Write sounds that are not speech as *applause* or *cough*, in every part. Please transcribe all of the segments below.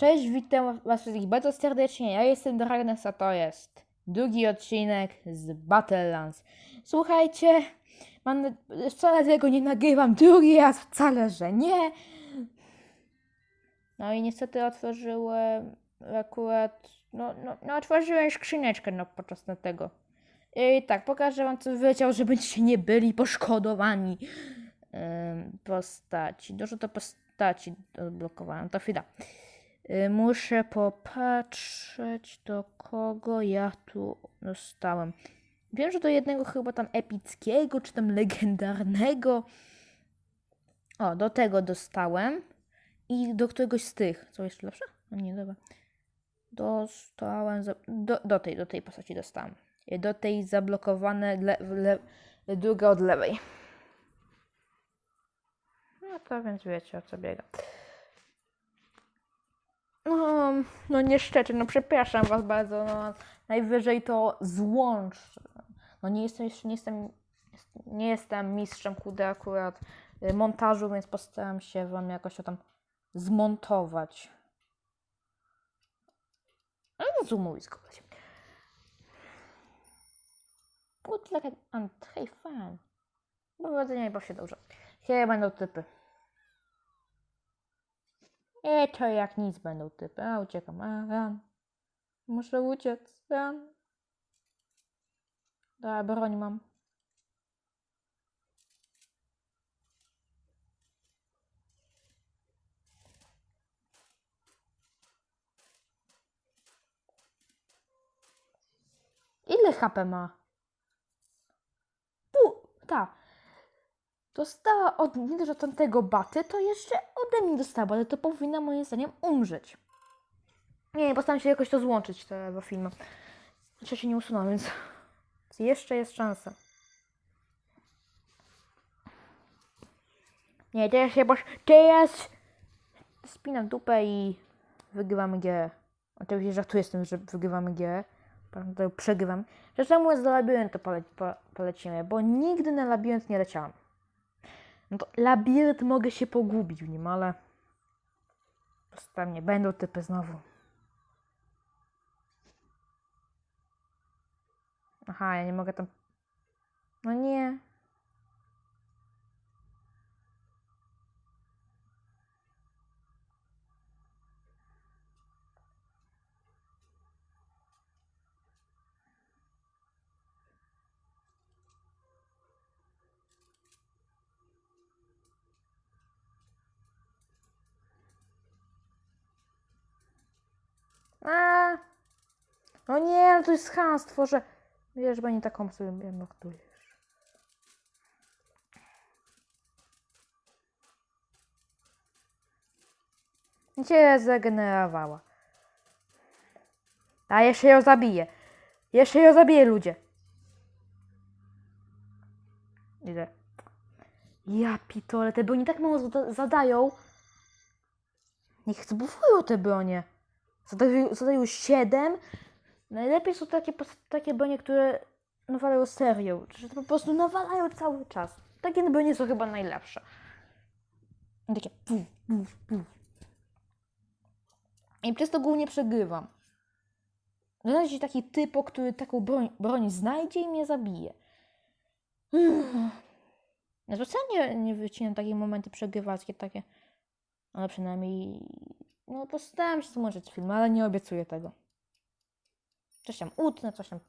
Cześć, witam was wszystkich bardzo serdecznie. Ja jestem Dragnes, a to jest drugi odcinek z Battlelands. Słuchajcie, mam, wcale tego nie nagrywam drugi raz, wcale, że nie. No i niestety otworzyłem akurat, no, no, no otworzyłem skrzyneczkę no, podczas tego. I tak, pokażę wam co wyleciał, żebyście nie byli poszkodowani postaci. Dużo to postaci odblokowałem, to chwila. Y, Muszę popatrzeć, do kogo ja tu dostałem. Wiem, że do jednego chyba tam epickiego, czy tam legendarnego. O, do tego dostałem. I do któregoś z tych. Co jeszcze lepsze? No nie, dobra. Dostałem. Do, do tej, do tej postaci dostałem. Y, Do tej zablokowane, le, le, druga od lewej. No to więc wiecie o co biega. No, no niestety, no przepraszam was bardzo, no najwyżej to złącz. No nie jestem nie jestem, nie jestem mistrzem kudy akurat y, montażu, więc postaram się wam jakoś to tam zmontować. No zoomuj kogoś. Good luck and hey fun. Powodzenia i baw się dobrze. Here będą typy. E, to jak nic będą typy. A, uciekam. A, ran. Muszę uciec. Ran. Dobra, broń mam. Ile HP ma? Pół, ta. Dostała od dość od tamtego baty, to jeszcze ode mnie dostała, ale to powinna moim zdaniem umrzeć. Nie, nie, postaram się jakoś to złączyć, tego filmu. Jeszcze się nie usunął, więc jeszcze jest szansa. Nie, teraz się boś... Teraz spinam dupę i wygrywamy G. Oczywiście żartuję z tym, że wygrywamy G. Przegrywam. Zresztą mówiąc, do labiryntu pole, po, polecimy, bo nigdy na labirynt nie leciałam. No to labirynt mogę się pogubić w nim, ale... Postaram nie będą typy znowu. Aha, ja nie mogę tam... No nie. A. No nie, no to jest chamstwo, że... Wiesz, nie taką sobie bloktujesz. Cię zregenerowała. A jeszcze ją zabiję. Jeszcze ją zabiję, ludzie. Ile? Ja pitole, te broni tak mało zada- zadają. Niech zbufują te bronie. Zadają, zadają 7. Najlepiej są takie, takie bronie, które nawalają serią. Że to po prostu nawalają cały czas. Takie bronie są chyba najlepsze. I Takie puf, puf, puf. I przez to głównie przegrywam. Się taki typo, który taką broń, broń znajdzie i mnie zabije. Ja specjalnie nie wycinam takie momenty przegrywackie, takie. Ale przynajmniej. No, postaram się złożyć film, ale nie obiecuję tego. Coś tam utnę, coś tam.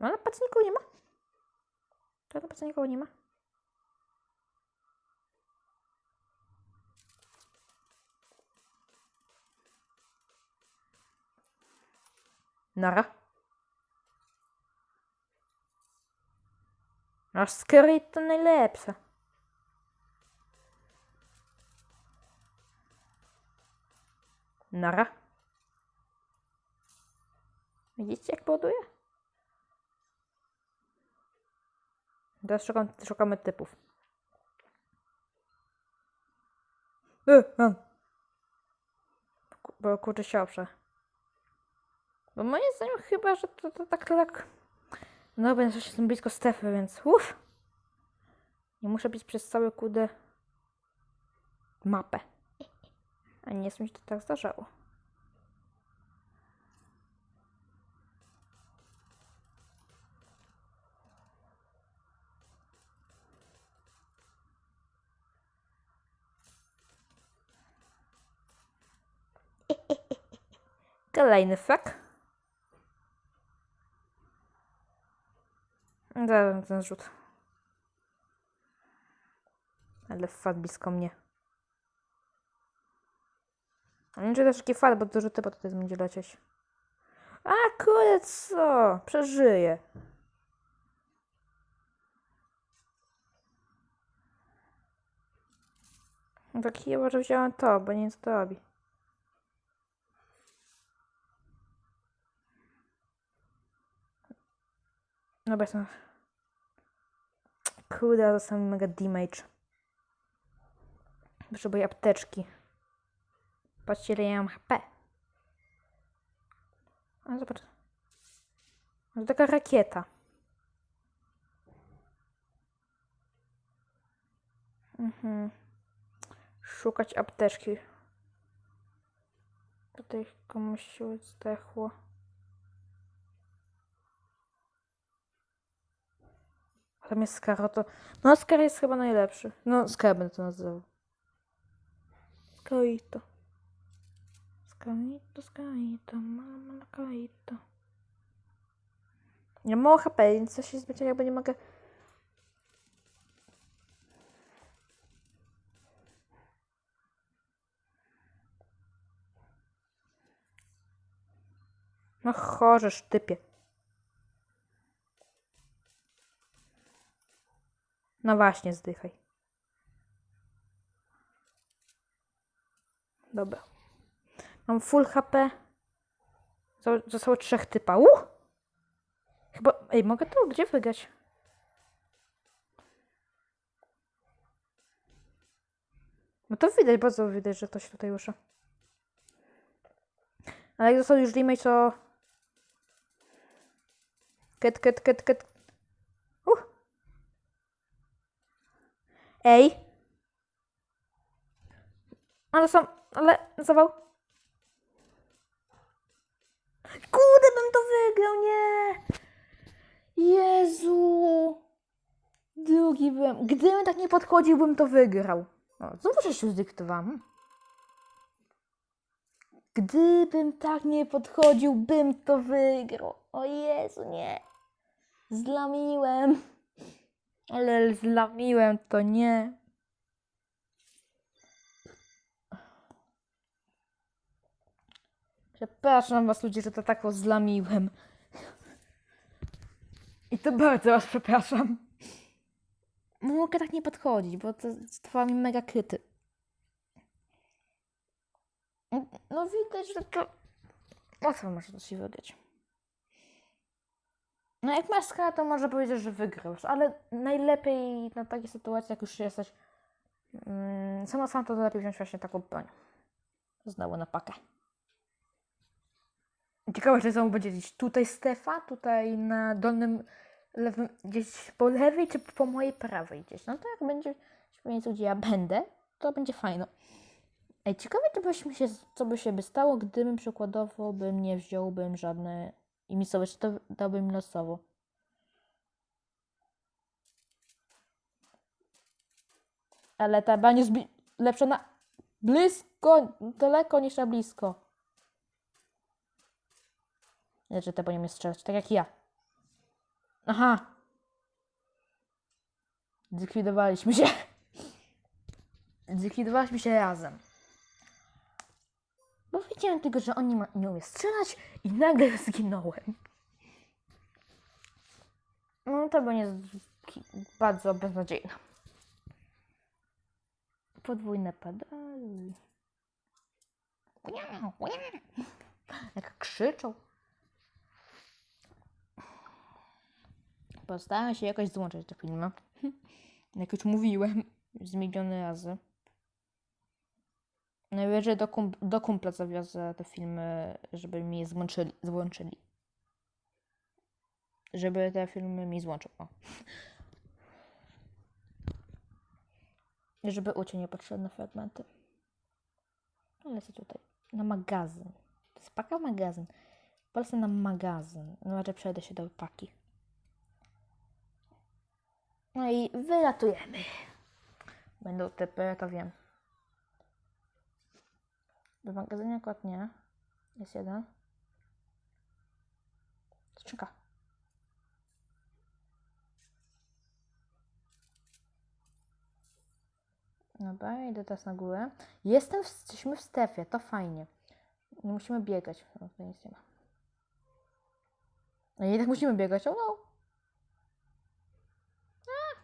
Ale patrz, nikogo nie ma. To patrz, nikogo nie ma. Nara. A skryt to najlepsze. Nara. Widzicie jak buduje? Teraz szukam, szukamy typów. E, a. Ku- Bo kurczę się oprze. Bo moim zdaniem chyba, że to, to tak tak. No, bo jestem blisko strefy, więc uff. Nie muszę być przez całe kudę mapę. A nie jest mi się to tak zdarzało. *laughs* Kolejny fak. Zaraz ten rzut. Ale fat blisko mnie. Nie czy też taki fat, bo to rzuty po tutaj będzie lecieć. A kurde, co? Przeżyję. No tak chyba, że wziąłem to, bo co to robi. Dobra, jestem... Kurde, ale dostałem mega damage. Potrzebuję apteczki. Patrzcie, ile ja mam HP. A zobacz. To taka rakieta. Mhm. Szukać apteczki. Tutaj komuś się zdechło. A Tam jest Skaro, to... No, Skar jest chyba najlepszy. No, Skar będę to nazywał. Skaito. Skaito, Skaito, mama, Skaito. Ja mam mało HP, więc coś się zbycie jakby nie mogę... No chorzesz, typie. No właśnie, zdychaj. Dobra. Mam full HP. Zo- Zostało trzech typa. Uh! Chyba... Ej, mogę to gdzie wygrać? No to widać, bardzo widać, że ktoś tutaj rusza. Ale jak został już damage, to... Ket, ket, ket, ket. Uh! Ej! Ale sam, ale zawał. Kurde, bym to wygrał, nie! Jezu! Drugi byłem. Gdybym tak nie podchodził, bym to wygrał. O, znowu coś już zdyktowałam. Gdybym tak nie podchodził, bym to wygrał. O Jezu, nie. Zlamiłem. Ale zlamiłem to nie. Przepraszam was ludzie, że to tak was zlamiłem. I to bardzo was przepraszam. Mogę tak nie podchodzić, bo to trwa mi mega kryty. No widać, że to... Łatwo może to się wygrać. No jak masz skala, to może powiedzieć, że wygrasz, ale najlepiej na takiej sytuacji, jak już jesteś mm, sama sam, to lepiej wziąć właśnie taką broń. Znowu na pakę. Ciekawe, czy znowu będzie gdzieś tutaj Stefa, tutaj na dolnym lewym, gdzieś po lewej, czy po mojej prawej gdzieś. No to jak będzie w miejscu, gdzie ja będę, to będzie fajno. Ej, ciekawe, czy byśmy się, co by się by stało, gdybym przykładowo bym nie wziąłbym żadne i miejscowe, czy to dałbym losowo. Ale ta bania jest lepsza na blisko, daleko niż na blisko. Że te po mnie strzelać, tak jak ja. Aha. Zlikwidowaliśmy się. Zlikwidowaliśmy się razem. Bo wiedziałem tylko, że oni nie umie strzelać i nagle zginąłem. No to będzie bardzo beznadziejne. Podwójne pedale. Jak krzyczą. Postaram się jakoś złączyć te filmy. *laughs* Jak już mówiłem, z miliony razy. Najwyżej do, kum- do kumpla zawiozę te filmy, żeby mi je złączyli. złączyli. Żeby te filmy mi złączył. O. Żeby uciąć niepotrzebne fragmenty. No, Lecę tutaj. Na magazyn. To jest paka magazyn. Polecę na magazyn. No raczej przejdę się do paki. No i wylatujemy. Będą typy, to wiem. Do magazynu akurat nie. Jest jeden. Skrzynka. Dobra, idę teraz na górę. Jestem, w, jesteśmy w strefie, to fajnie. Nie musimy biegać. O, tutaj nic nie ma. No i jednak musimy biegać, o no.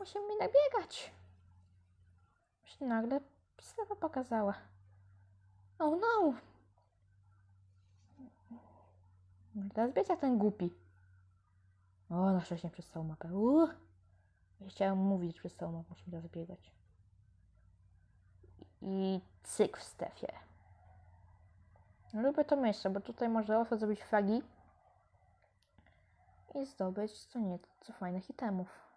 Musimy jednak biegać. Się nagle strefa pokazała. Oh no. No Teraz biec jak ten głupi. O, na szczęście przez całą mapę. Uuu. Chciałem mówić przez całą mapę, musimy teraz biegać. I cyk w strefie. Lubię to miejsce, bo tutaj można łatwo zrobić fragi i zdobyć co nieco fajnych itemów.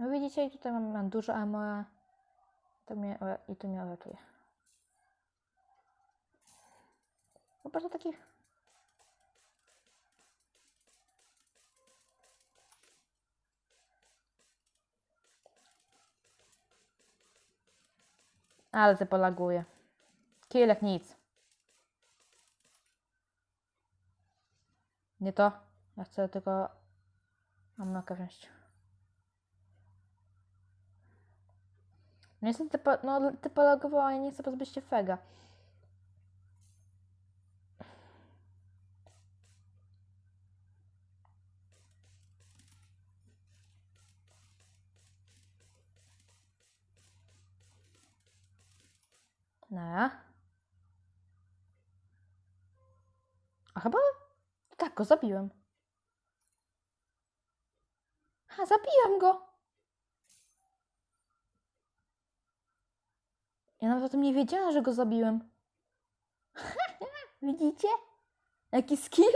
No widzicie, tutaj mam, mam dużo armora to mnie, i to mnie uratuje. Po prostu taki Ale ty polaguje. Kielek nic. Nie to. Ja chcę tylko amnoka wziąć. No niestety, po, no, ty polagowała i nie chcę pozbyć się fega. No. A chyba tak go zabiłem. Ha, zabiłem go. Ja nawet o tym nie wiedziałam, że go zabiłem. *laughs* Widzicie? Jaki skill?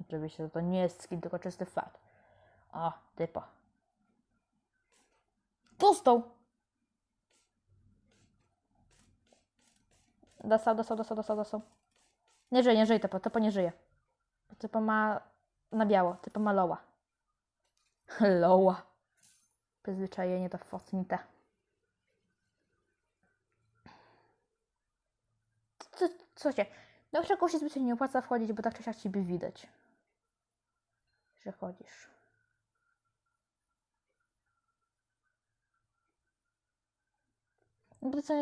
Oczywiście to nie jest skill, tylko czysty fat. O, typa. Dostał. Dostał, dostał, dostał, dostał, dostał. Nie żyje, nie żyje typo, typo nie żyje. Typo ma na biało, typo ma loła. *laughs* Loła. Przyzwyczajenie to fotnite. Się? Do czegoś się zbyt nie opłaca wchodzić, bo tak czy siak ciebie widać. Że chodzisz. No bo ty co,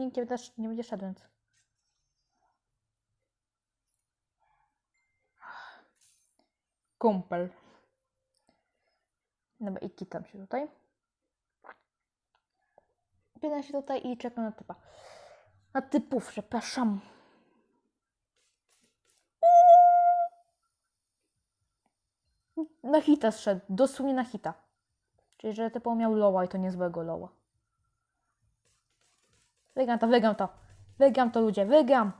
nikt nie, też nie będzie szedł, więc... Kumpel. Dobra, i kitam się tutaj. Pytam się tutaj i czekam na typa. Na typów, przepraszam. Na hita zszedł, dosłownie na hita. Czyli, że typo miał loła i to niezłego loła. Wygram to, wygram to. Wygram to, ludzie, wygram.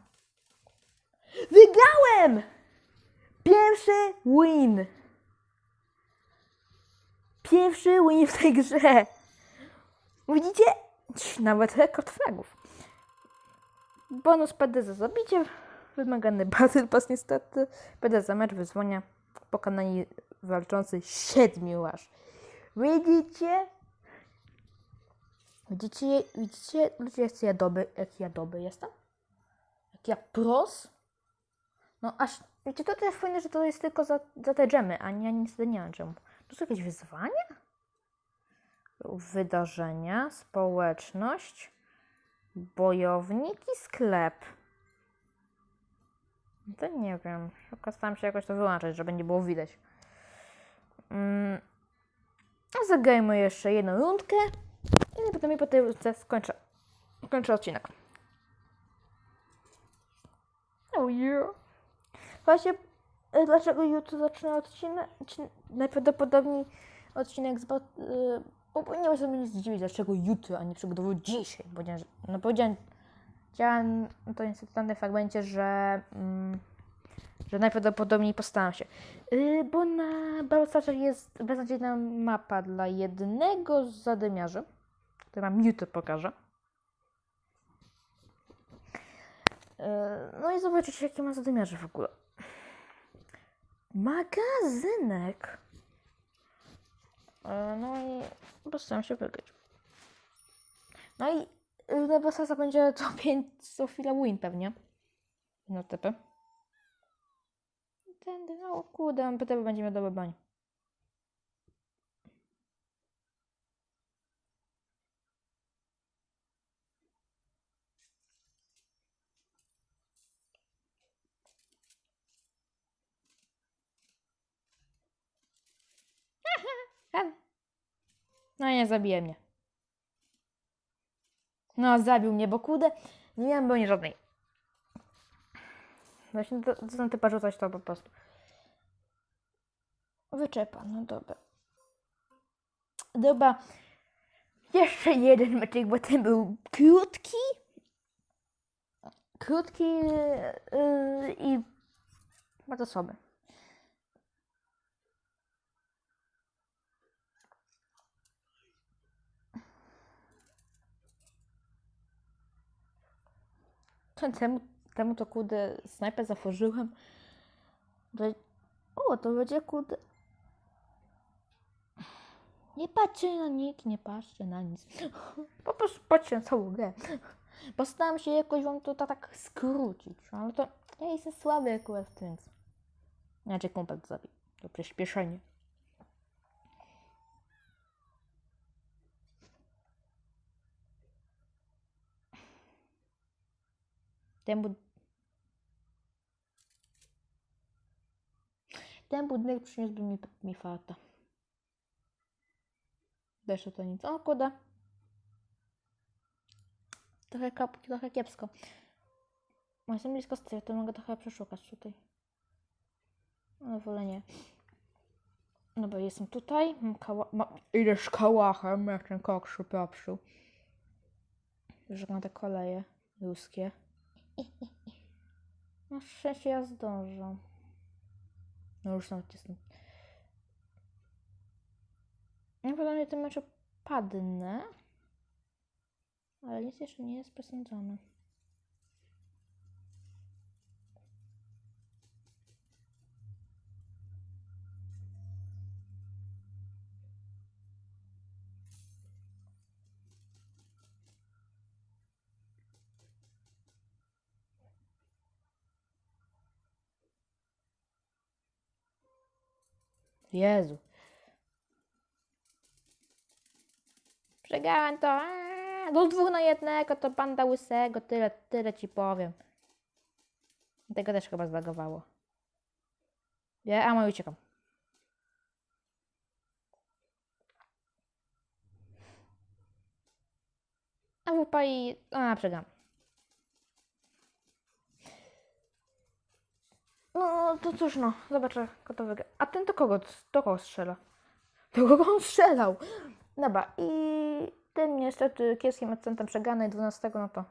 Wygrałem! Pierwszy win. Pierwszy win w tej grze. Widzicie? Nawet rekord fragów. Bonus PD za zabicie. Wymagany *laughs* Battle Pass niestety. PD za mecz wyzwania. Pokonani walczący siedmiu aż. Widzicie? Widzicie, widzicie, ludzie, jak ja dobry, jak ja dobry jestem? Jak ja pros? No aż, wiecie, to też fajne, że to jest tylko za, za te dżemy, a nie, niestety nie mam dżemu. To są jakieś wyzwania? Wydarzenia, społeczność, bojownik i sklep. No To nie wiem. Tylko staram się jakoś to wyłączyć, żeby nie było widać. Mm. A zagrajmy jeszcze jedną rundkę. I potem i po tej rundce skończę, skończę odcinek. Oh yeah. Właśnie, e, dlaczego jutro zacznę odcinek? Najprawdopodobniej odcinek z... Bo, y, bo nie możemy nic zdziwić, dlaczego jutro, a nie przygotował dzisiaj. Bo nie, no powiedziałem, chciałem, no to niestety w fragmencie, że mm, Że najprawdopodobniej postaram się. Yy, bo na Bałsarze jest beznadziejna mapa dla jednego z zadymiarzy. To wam YouTube pokażę. Yy, no i zobaczycie, jakie ma zadymiarze w ogóle. Magazynek. Yy, no i postaram się wygrać. No i yy, na Bałsarza będzie to *laughs* 5 co chwila win pewnie. No typy. Tędy, no kurde, pytał, będzie miał bań. No nie zabije mnie. No zabił mnie, bo kurde, nie miałem broni żadnej. Właśnie to, to ten typa rzucać to po prostu. Wyczepa, no dobra. Dobra. Jeszcze jeden meczek, bo ten był krótki. Krótki yy, i bardzo słaby. Temu, temu to kurde snajpę zaforzyłem. O, to będzie kurde. Nie patrzcie na nikt, nie patrzcie na nic. *laughs* Po prostu patrzcie na całą grę. Postaram się jakoś wam to ta- tak skrócić, ale to ja jestem słaby akurat w tym. Znaczy kumpel zabił. To przyspieszenie. Ten, ten budynek przyniósłby mi, mi farta. Jeszcze to nic. O, kurde. Trochę, kap, trochę kiepsko. Bo jestem blisko strefy, to mogę trochę przeszukać tutaj. No wolę nie. Dobra, jestem tutaj. Mam kała... Ma... Ileż kałachem, jak ten kokszy popsuł. Już na te koleje ruskie. *laughs* Na szczęście ja zdążę. No już nawet jestem. Najprawdopodobniej tym meczu padnę. Ale nic jeszcze nie jest przesądzone. Jezu. Przegrałem to. Do dwóch na jednego to panda łysego. Tyle, tyle ci powiem. Tego też chyba zlagowało. Ja, a mój uciekam. A wupa i... A, przegram. No, to cóż no, zobaczę, kto to wygra. A ten to kogo, do kogo strzela? Do kogo on strzelał? Dobra, i tym niestety kiepskim akcentem przegrany 12, no to...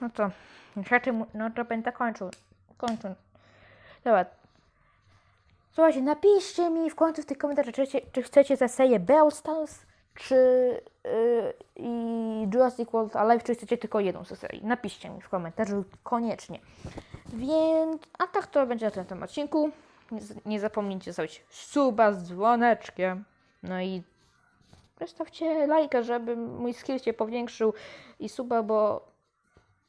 No to... Niestety, no to będę kończył. Kończę. Dobra. Słuchajcie, napiszcie mi w końcu w tych komentarzach, czy, czy chcecie za serię Brawl czy yy, i Jurassic World Alive, czy chcecie tylko jedną z serii. Napiszcie mi w komentarzu koniecznie. Więc, a tak to będzie na tym odcinku. Nie, zapomnijcie zostawić suba z dzwoneczkiem. No i zostawcie lajka, żeby mój skill się powiększył i suba, bo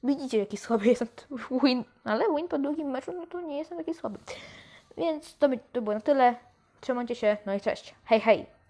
widzicie jaki słaby jestem. *laughs* Win, ale win po drugim meczu, no to nie jestem taki słaby. Więc to, by, to było na tyle. Trzymajcie się, no i cześć. Hej, hej!